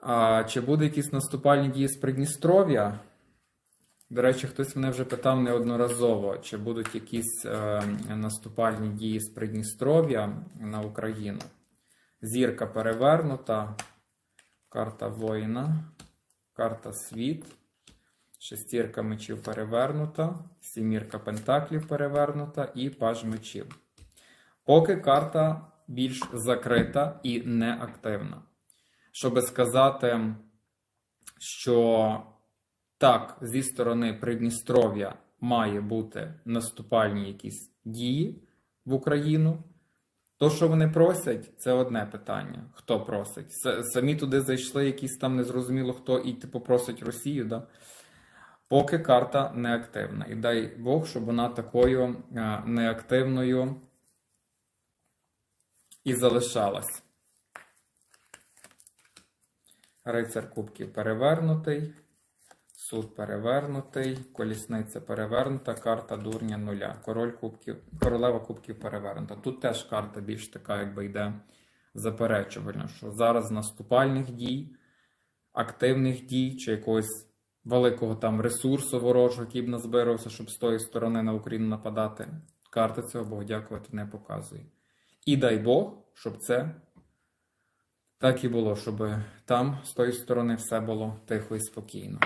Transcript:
А чи буде якісь наступальні дії з Придністров'я? До речі, хтось мене вже питав неодноразово, чи будуть якісь е, наступальні дії з Придністров'я на Україну. Зірка перевернута, карта воїна, карта світ, шестірка мечів перевернута, сімірка пентаклів перевернута і паж мечів. Поки карта більш закрита і неактивна. Щоб сказати, що так, зі сторони Придністров'я має бути наступальні якісь дії в Україну. То, що вони просять, це одне питання. Хто просить? Самі туди зайшли, якісь там незрозуміло хто, і типу просить Росію, да? поки карта неактивна. І дай Бог, щоб вона такою е, неактивною і залишалась. Рицар кубків перевернутий. Суд перевернутий, колісниця перевернута, карта дурня нуля. Король кубків, королева кубків перевернута. Тут теж карта більш така, якби йде заперечувальна, що зараз наступальних дій, активних дій чи якогось великого там ресурсу ворожого, який б назбирався, щоб з тої сторони на Україну нападати. Карта цього Бог дякувати не показує. І дай Бог, щоб це так і було, щоб там з тої сторони все було тихо і спокійно.